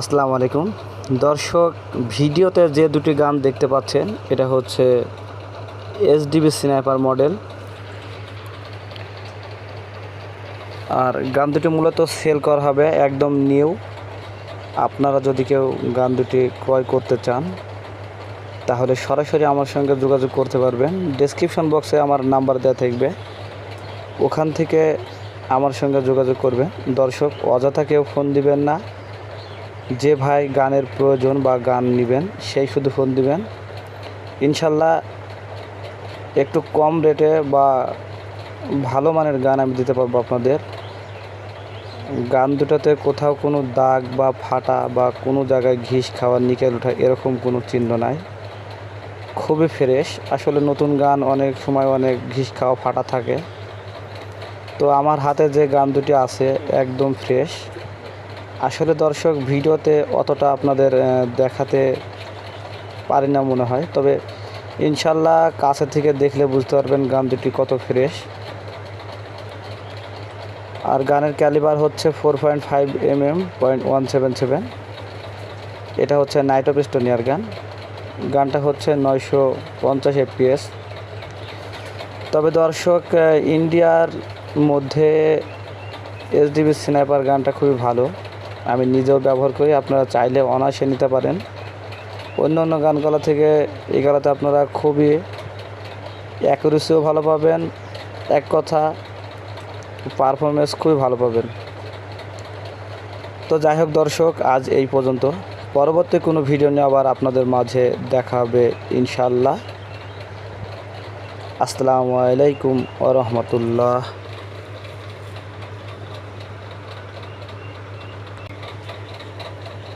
আসসালামু আলাইকুম। দর্শক, ভিডিওতে যে দুটি গান দেখতে পাচ্ছেন, এটা হচ্ছে এসডিবি স্নাইপার মডেল। আর গান দুটি মূলত সেল করা হবে, একদম নিউ। আপনারা যদি কেউ গান দুটি ক্রয় করতে চান, তাহলে সরাসরি আমার সঙ্গে যোগাযোগ করতে পারবেন। ডেসক্রিপশন বক্সে আমার নাম্বার দেওয়া থাকবে। ওখান থেকে আমার সঙ্গে যোগাযোগ করবেন। দর্শক, অযথা কেউ ফোন দিবেন না। যে ভাই গানের প্রয়োজন বা গান নেবেন, সেই শুধু ফোন দিবেন। ইনশাল্লাহ একটু কম রেটে বা ভালো মানের গান আমি দিতে পারব আপনাদের। গান দুটাতে কোথাও কোনো দাগ বা ফাটা বা কোনো জায়গায় ঘিস খাওয়া, নিকেল ওঠা এরকম কোনো চিহ্ন নাই। খুবই ফ্রেশ। আসলে নতুন গান অনেক সময় অনেক ঘিস খাওয়া, ফাটা থাকে। তো আমার হাতে যে গান দুটি আছে, একদম ফ্রেশ। আসলে দর্শক, ভিডিওতে অতটা আপনাদের দেখাতে পারি না মনে হয়। তবে ইনশাল্লাহ কাছে থেকে দেখলে বুঝতে পারবেন গান দুটি কত ফ্রেশ। আর গানের ক্যালিবার হচ্ছে four point five M M point one seven seven. এটা হচ্ছে নাইট অফ স্টোনিয়ার গান। গানটা হচ্ছে নয়শো পঞ্চাশ এফপিএস। তবে দর্শক ইন্ডিয়ার মধ্যে এসডিবি স্নাইপার গানটা খুবই ভালো। আমি নিজেও ব্যবহার করি, আপনারা চাইলে অনায়াসে নিতে পারেন। অন্য অন্য গানগুলো থেকে এই গালাতে আপনারা খুবই অ্যাকুরেসিও ভালো পাবেন, এক কথা পারফরমেন্স খুবই ভালো পাবেন। তো যাই হোক দর্শক, আজ এই পর্যন্ত। পরবর্তী কোনো ভিডিও নিয়ে আবার আপনাদের মাঝে দেখা হবে ইনশাল্লাহ আসসালামু আলাইকুম ও রহমতুল্লাহ।